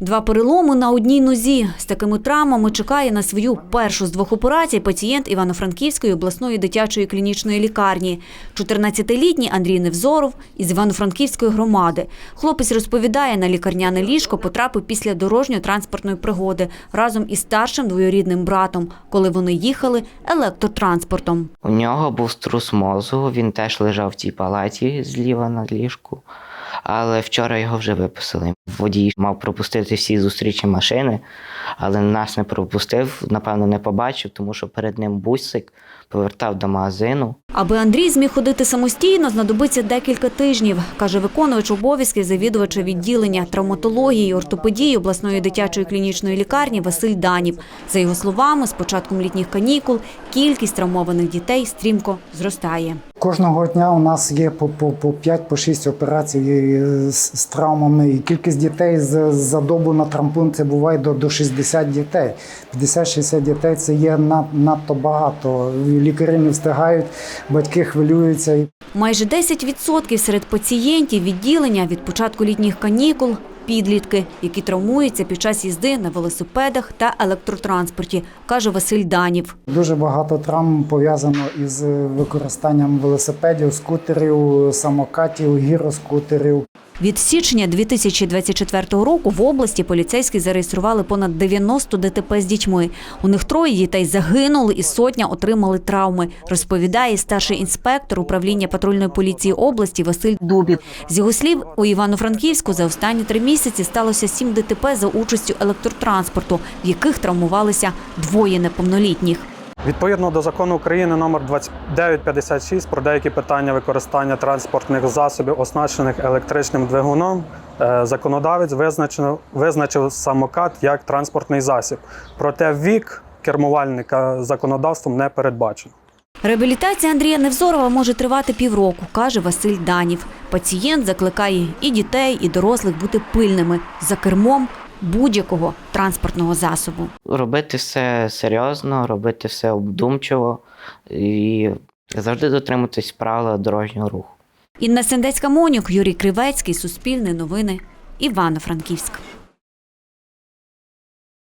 Два переломи на одній нозі. З такими травмами чекає на свою першу з двох операцій пацієнт Івано-Франківської обласної дитячої клінічної лікарні. 14-літній Андрій Невзоров із Івано-Франківської громади. Хлопець розповідає, на лікарняне ліжко потрапив після дорожньо-транспортної пригоди разом із старшим двоюрідним братом, коли вони їхали електротранспортом. У нього був струс мозку, він теж лежав в тій палаті зліва на ліжку, але вчора його вже виписали. Водій мав пропустити всі зустрічі машини, але нас не пропустив, напевно, не побачив, тому що перед ним бусик повертав до магазину. Аби Андрій зміг ходити самостійно, знадобиться декілька тижнів, каже виконувач обов'язків завідувача відділення травматології і ортопедії обласної дитячої клінічної лікарні Василь Данів. За його словами, з початком літніх канікул кількість травмованих дітей стрімко зростає. Кожного дня у нас є по, по, по 5-6 операцій е, з травмами. І кількість дітей з, за добу на трампун це буває до, до 60 дітей. 50-60 дітей це є над, надто багато. Лікарі не встигають, батьки хвилюються. Майже 10% серед пацієнтів відділення від початку літніх канікул – підлітки, які травмуються під час їзди на велосипедах та електротранспорті, каже Василь Данів. Дуже багато травм пов'язано із використанням велосипедів, скутерів, самокатів, гіроскутерів. Від січня 2024 року в області поліцейські зареєстрували понад 90 ДТП з дітьми. У них троє дітей загинули і сотня отримали травми, розповідає старший інспектор управління патрульної поліції області Василь Дубів. З його слів, у Івано-Франківську за останні три місяці сталося сім ДТП за участю електротранспорту, в яких травмувалися двоє неповнолітніх. Відповідно до закону України номер 2956 про деякі питання використання транспортних засобів, оснащених електричним двигуном, е, законодавець визначив, визначив самокат як транспортний засіб. Проте вік кермувальника законодавством не передбачено. Реабілітація Андрія Невзорова може тривати півроку, каже Василь Данів. Пацієнт закликає і дітей, і дорослих бути пильними за кермом будь-якого транспортного засобу. Робити все серйозно, робити все обдумчиво і завжди дотримуватись правил дорожнього руху. Інна Сендецька Монюк, Юрій Кривецький, Суспільне новини, Івано-Франківськ.